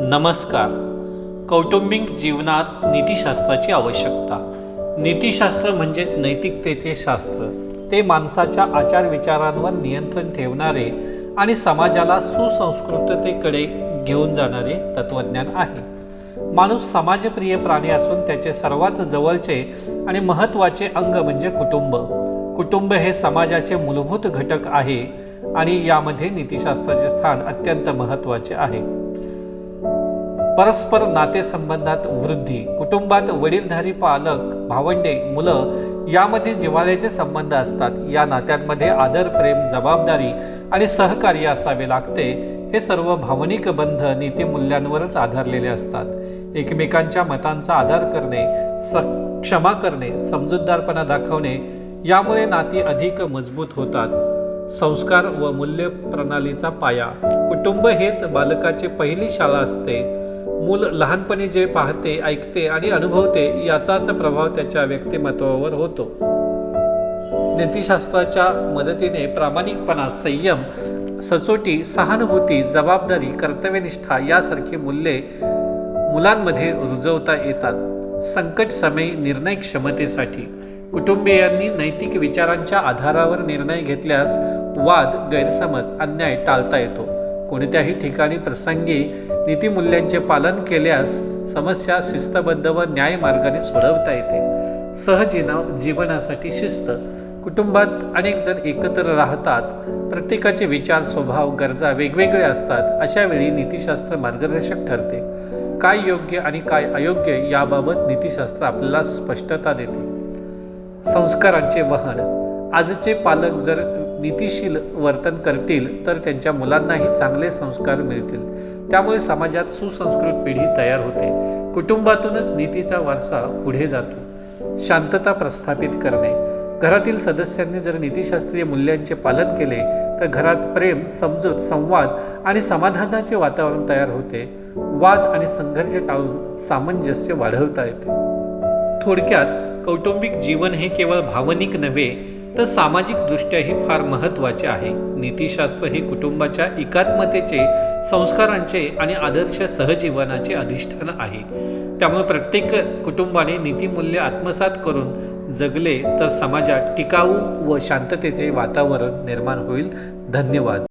नमस्कार. कौटुंबिक जीवनात नीतिशास्त्राची आवश्यकता. नीतिशास्त्र म्हणजेच नैतिकतेचे शास्त्र. ते माणसाच्या आचार विचारांवर नियंत्रण ठेवणारे आणि समाजाला सुसंस्कृततेकडे घेऊन जाणारे तत्वज्ञान आहे. माणूस समाजप्रिय प्राणी असून त्याचे सर्वात जवळचे आणि महत्त्वाचे अंग म्हणजे कुटुंब. कुटुंब हे समाजाचे मूलभूत घटक आहे आणि यामध्ये नीतिशास्त्राचे स्थान अत्यंत महत्त्वाचे आहे. परस्पर नातेसंबंधात वृद्धी कुटुंबात वडीलधारी पालक भावंडे मुलं यामध्ये जिव्हाळ्याचे संबंध असतात. या नात्यांमध्ये आदर प्रेम जबाबदारी आणि सहकार्य असावे लागते. हे सर्व भावनिक बंध नीतिमूल्यांवरच आधारलेले असतात. एकमेकांच्या मतांचा आदर करणे स क्षमा करणे समजूतदारपणा दाखवणे यामुळे नाती अधिक मजबूत होतात. संस्कार व मूल्य प्रणालीचा पाया कुटुंब हेच बालकाची पहिली शाळा असते. मूल लहानपणी जे पाहते ऐकते आणि अनुभवते याचाच प्रभाव त्याच्या व्यक्तिमत्वावर होतो. नीतिशास्त्राच्या मदतीने प्रामाणिकपणा संयम सचोटी सहानुभूती जबाबदारी कर्तव्यनिष्ठा यासारखी मूल्ये मुलांमध्ये रुजवता येतात. संकट समय निर्णय क्षमतेसाठी. कुटुंबियांनी नैतिक विचारांच्या आधारावर निर्णय घेतल्यास वाद गैरसमज अन्याय टाळता येतो. कोणत्याही ठिकाणी प्रसंगी नीतिमूल्यांचे पालन केल्यास समस्या शिस्तबद्ध व न्याय मार्गाने सोडवता येते. सहजीना जीवनासाठी शिस्त. कुटुंबात अनेक जण एकत्र राहतात. प्रत्येकाचे विचार स्वभाव गरजा वेगवेगळे असतात. अशा वेळी नीतिशास्त्र मार्गदर्शक ठरते. काय योग्य आणि काय अयोग्य याबाबत नीतिशास्त्र आपल्याला स्पष्टता देते. संस्कारांचे वहन. आजचे पालक जर नीतिशील वर्तन करतील तर त्यांच्या मुलांनाही चांगले संस्कार मिळतील. त्यामुळे समाजात सुसंस्कृत पिढी तयार होते. कुटुंबातूनच नीतीचा वारसा पुढे जातो. शांतता प्रस्थापित करणे. घरातील सदस्यांनी जर नीतिशास्त्रीय मूल्यांचे पालन केले तर घरात प्रेम समजूत संवाद आणि समाधानाचे वातावरण तयार होते. वाद आणि संघर्ष टाळून सामंजस्य वाढवता येते. थोडक्यात कौटुंबिक जीवन हे केवळ भावनिक नव्हे तर सामाजिकदृष्ट्याही फार महत्त्वाचे आहे. नीतिशास्त्र हे कुटुंबाच्या एकात्मतेचे संस्कारांचे आणि आदर्श सहजीवनाचे अधिष्ठान आहे. त्यामुळे प्रत्येक कुटुंबाने नीतिमूल्य आत्मसात करून जगले तर समाजात टिकाऊ व शांततेचे वातावरण निर्माण होईल. धन्यवाद.